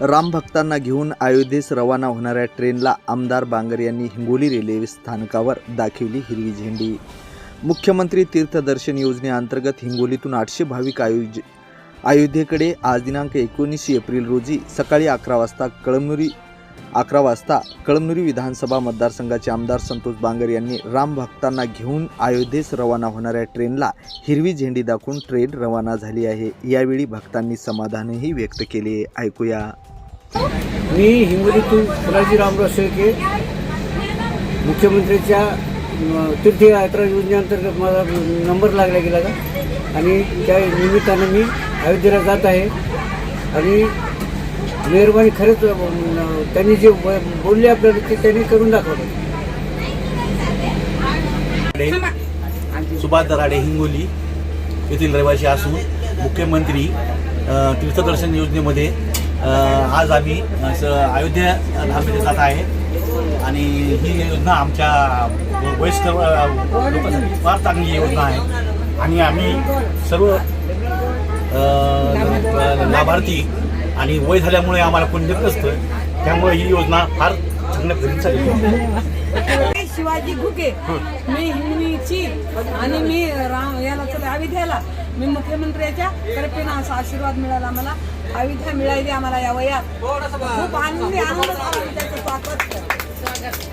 रामभक्तांना घेऊन अयोध्येस रवाना होणाऱ्या ट्रेनला आमदार बांगर यांनी हिंगोली रेल्वे स्थानकावर दाखवली हिरवी झेंडी. मुख्यमंत्री तीर्थदर्शन योजनेअंतर्गत हिंगोलीतून आठशे भाविक आयोज अयोध्येकडे आज दिनांक एकोणीस एप्रिल रोजी सकाळी अकरा वाजता कळमनुरी अकरा वाजता कळमनुरी विधानसभा मतदारसंघाचे आमदार संतोष बांगर यांनी रामभक्तांना घेऊन अयोध्येस रवाना होणाऱ्या ट्रेनला हिरवी झेंडी दाखवून ट्रेन रवाना झाली आहे. यावेळी भक्तांनी समाधानही व्यक्त केले. ऐकूया. मी हिंगोलीतून फुलाजी रामराव शेळके मुख्यमंत्र्यांच्या तीर्थयात्रा योजनेअंतर्गत माझा नंबर लागला गेला का आणि त्या निमित्तानं मी अयोध्येला जात आहे. आणि मेहरबानी खरंच त्यांनी जे बोलले आपल्याला ते त्यांनी करून दाखवलं. सुभाष दराडे हिंगोली येथील रहिवासी असून मुख्यमंत्री तीर्थदर्शन योजनेमध्ये आज आम्ही असं अयोध्या धाममध्ये जात आहे. आणि ही योजना आमच्या वयस्कर लोकांसाठी फार चांगली योजना आहे. आणि आम्ही सर्व लाभार्थी आणि वय झाल्यामुळे आम्हाला कोण देत नसतं. त्यामुळे ही योजना फार चांगल्या पद्धतीसाठी शिवाजी घुके मी हिंगणीची आणि मी राम मी मुख्यमंत्र्याच्या तर्फेनं असा आशीर्वाद मिळाला मला अयोध्या मिळाली आम्हाला या वयात. खूप आनंदी आनंद झाला त्याचं स्वागत.